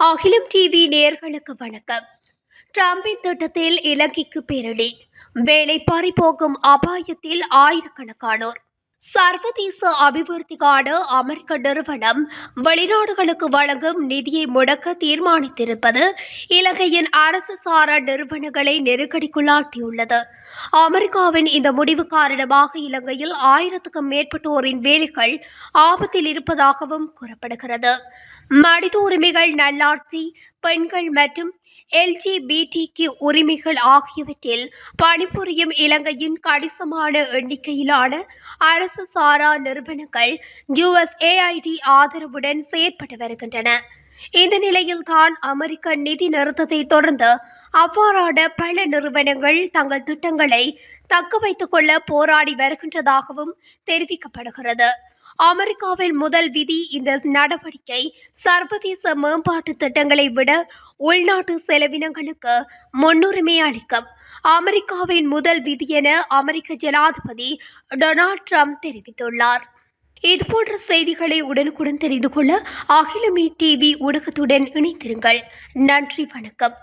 அகிலம் டிவி நேர்களுக்கு வணக்கம். டிரம்பின் திட்டத்தில் இலங்கைக்கு பேரணி வேலை பறி போகும் அபாயத்தில் ஆயிரக்கணக்கானோர். சர்வதேச அபிவிருத்திக்கான அமெரிக்க நிறுவனம் வெளிநாடுகளுக்கு வழங்கும் நிதியை முடக்க தீர்மானித்திருப்பது இலங்கையின் அரசு சாரா நிறுவனங்களை நெருக்கடிக்குள்ளாழ்த்தியுள்ளது. அமெரிக்காவின் இந்த முடிவு காரணமாக இலங்கையில் ஆயிரத்துக்கும் மேற்பட்டோரின் வேலைகள் ஆபத்தில் இருப்பதாகவும் கூறப்படுகிறது. மனித உரிமைகள் நல்லாட்சி பெண்கள் மற்றும் எல்ஜிபிடிக்கு உரிமைகள் ஆகியவற்றில் பணிபுரியும் இலங்கையின் கணிசமான எண்ணிக்கையிலான அரசு சாரா நிறுவனங்கள் யுஎஸ்ஏஐடி ஆதரவுடன் செயற்பட்டு வருகின்றன. இந்த நிலையில் தான் அமெரிக்க நிதி நிறுத்தத்தை தொடர்ந்து அவ்வாறான பல நிறுவனங்கள் தங்கள் திட்டங்களை தக்க வைத்துக் கொள்ள போராடி வருகின்றதாகவும் தெரிவிக்கப்படுகிறது. அமெரிக்காவில் முதல் விதி இந்த நடவடிக்கை சர்வதேச மேம்பாட்டு திட்டங்களை விட உள்நாட்டு செலவினங்களுக்கு முன்னுரிமை அளிக்கும். அமெரிக்காவின் முதல் விதி என அமெரிக்க ஜனாதிபதி டொனால்ட் ட்ரம்ப் தெரிவித்துள்ளார். இதுபோன்ற செய்திகளை உடனுக்குடன் தெரிந்து கொள்ள அகிலமி டிவி ஊடகத்துடன் இணைந்திருங்கள். நன்றி வணக்கம்.